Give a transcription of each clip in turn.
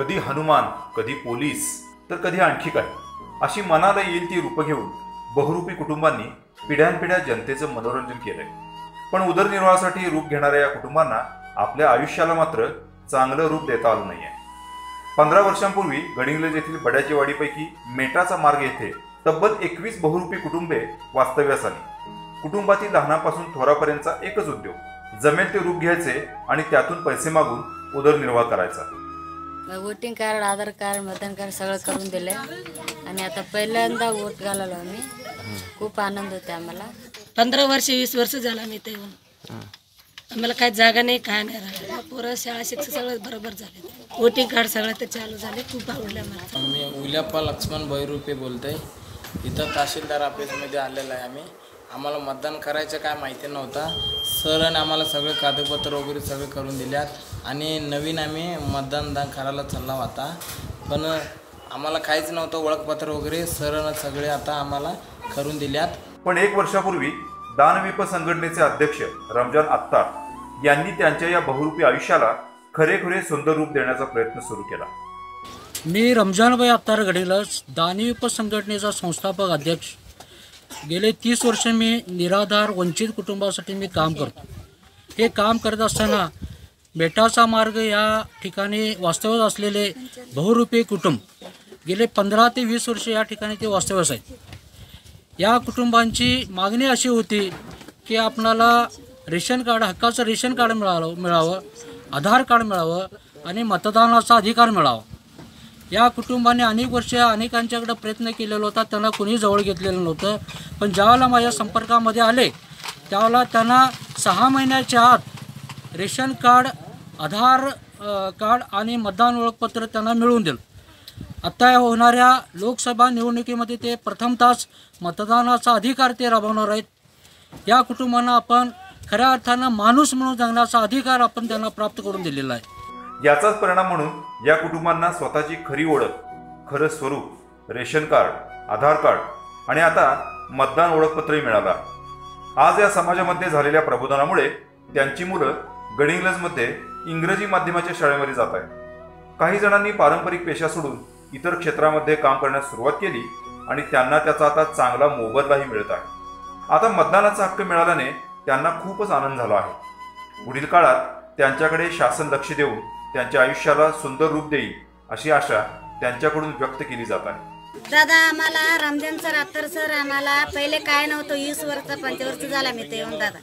कधी हनुमान कधी पोलीस तर कधी आणखी काय? अशी मनाला येईल ती रूपं घेऊन बहुरूपी कुटुंबांनी पिढ्यानपिढ्या जनतेचं मनोरंजन केलंय. पण उदरनिर्वाहासाठी रूप घेणाऱ्या या कुटुंबांना आपल्या आयुष्याला मात्र चांगलं रूप देता आलं नाहीये. पंधरा वर्षांपूर्वी गडिंग्लज येथील बड्याची वाडीपैकी मेटाचा मार्ग येथे तब्बल एकवीस बहुरूपी कुटुंबे वास्तव्यास आली कुटुंबातील लहानापासून थोरापर्यंतचा एकच उद्योग जमेल ते रूप घ्यायचे आणि त्यातून पैसे मागून उदरनिर्वाह करायचा. वोटिंग कार्ड आधार कार्ड मतदान कार्ड सगळं करून दिले आणि आता पहिल्यांदा वोट घालालो आम्ही. खूप आनंद होते आम्हाला. पंधरा वर्ष वीस वर्ष झालं मी ते येऊन. आम्हाला काही जागा नाही काय नाही राहिलं. पोरं शाळा शिक्षण सगळं बरोबर झाले. वोटिंग कार्ड सगळं ते चालू झाले. खूप आवडलं मला मी उल्याप्पा लक्ष्मण बैरुपे बोलतोय. इथं तहसीलदार ऑफिसमध्ये आलेलं आहे आम्ही. आम्हाला मतदान करायचं काय माहिती नव्हता. सरने आम्हाला सगळे कागदपत्र वगैरे सगळे करून दिल्यात. आणि नवीन आम्ही मतदान दान करायला चालला होता पण आम्हाला काहीच नव्हतं ओळखपत्र वगैरे. सरनं सगळे आता आम्हाला करून दिल्यात. पण एक वर्षापूर्वी दानविप संघटनेचे अध्यक्ष रमजान अत्तार यांनी त्यांच्या या बहुरूपी आयुष्याला खरेखुरे सुंदर रूप देण्याचा प्रयत्न सुरू केला. मी रमजानभाई अत्तार गडिलस दानी उपसंघटनेचा संस्थापक अध्यक्ष. गेले तीस वर्ष मी निराधार वंचित कुटुंबासाठी मी काम करतो. हे काम करत असताना बेटाचा मार्ग या ठिकाणी वास्तव्यात असलेले बहुरूपी कुटुंब गेले पंधरा ते वीस वर्ष या ठिकाणी ते वास्तव्यास आहेत. या कुटुंबांची मागणी अशी होती की आपणाला रेशन कार्ड हक्काचं रेशन कार्ड मिळावं मिळावं आधार कार्ड मिळावं आणि मतदानाचा अधिकार मिळावा. या कुटुंबाने अनेक वर्ष अनेकांच्याकडे प्रयत्न केलेला होता त्यांना कोणी जवळ घेतलेलं नव्हतं. पण ज्यावेळेला माझ्या संपर्कामध्ये आले त्यावेळेला त्यांना सहा महिन्याच्या आत रेशन कार्ड आधार कार्ड आणि मतदान ओळखपत्र त्यांना मिळवून दिलं. आत्ता होणाऱ्या लोकसभा निवडणुकीमध्ये ते प्रथमताच मतदानाचा अधिकार ते राबवणार आहेत. या कुटुंबांना आपण खऱ्या अर्थानं माणूस म्हणून जगण्याचा अधिकार आपण त्यांना प्राप्त करून दिलेला आहे. याचाच परिणाम म्हणून या कुटुंबांना स्वतःची खरी ओळख खरं स्वरूप रेशन कार्ड आधार कार्ड आणि आता मतदान ओळखपत्रही मिळाला. आज या समाजामध्ये झालेल्या प्रबोधनामुळे त्यांची मुलं गडिंग्लजमध्ये इंग्रजी माध्यमाच्या शाळेमध्ये जात आहेत. काही जणांनी पारंपरिक पेशा सोडून इतर क्षेत्रामध्ये काम करण्यास सुरुवात केली आणि त्यांना त्याचा आता चांगला मोबदलाही मिळत आहे. आता मतदानाचा हक्क मिळाल्याने त्यांना खूपच आनंद झाला आहे. पुढील काळात त्यांच्याकडे शासन लक्ष देऊन त्यांच्या आयुष्याला सुंदर रूप देईल अशी आशा त्यांच्याकडून व्यक्त केली जात आहे. दादा आम्हाला रामदेन सर अत्तर सर आम्हाला पहिले काय नव्हतं वीस वर्ष पंचवर्ष झाला मी ते येऊन दादा.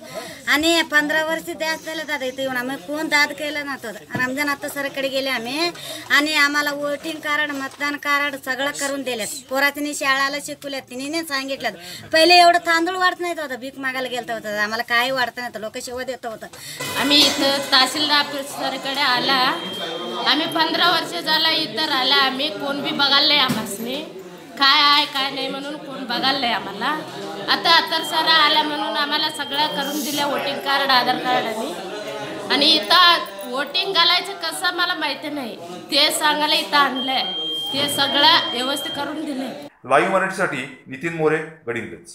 आणि पंधरा वर्ष द्यास झालं दादा इथे येऊन. आम्ही कोण दाद केलं नव्हतं. रामदेन अत्तर सरकडे गेले आम्ही. आणि आम्हाला वोटिंग कार्ड मतदान कार्ड सगळं करून दिलेत. पोरातीने शाळाला शिकवल्यात तिने सांगितलं पहिले एवढं तांदूळ वाढत नाही होतं भीक मागायला गेलं होतं. आम्हाला काही वाढत नव्हतं लोक शिव देत होतं. आम्ही इथं तहसीलदार सरकडे आला. आम्ही पंधरा वर्ष झाला इथं राहिला. आम्ही कोण बी बघायला आम्हाला काय आहे काय नाही म्हणून कोण बघायला नाही आम्हाला. आता अत्तर सर आल्या म्हणून आम्हाला सगळं करून दिलं वोटिंग कार्ड आधार कार्ड आणि. आणि इथं वोटिंग घालायचं कसं मला माहिती नाही. ते सांगायला इथं आणलंय. ते सगळं व्यवस्थित करून दिले लाईव्ह मराठीसाठी नितीन मोरे गडिंगच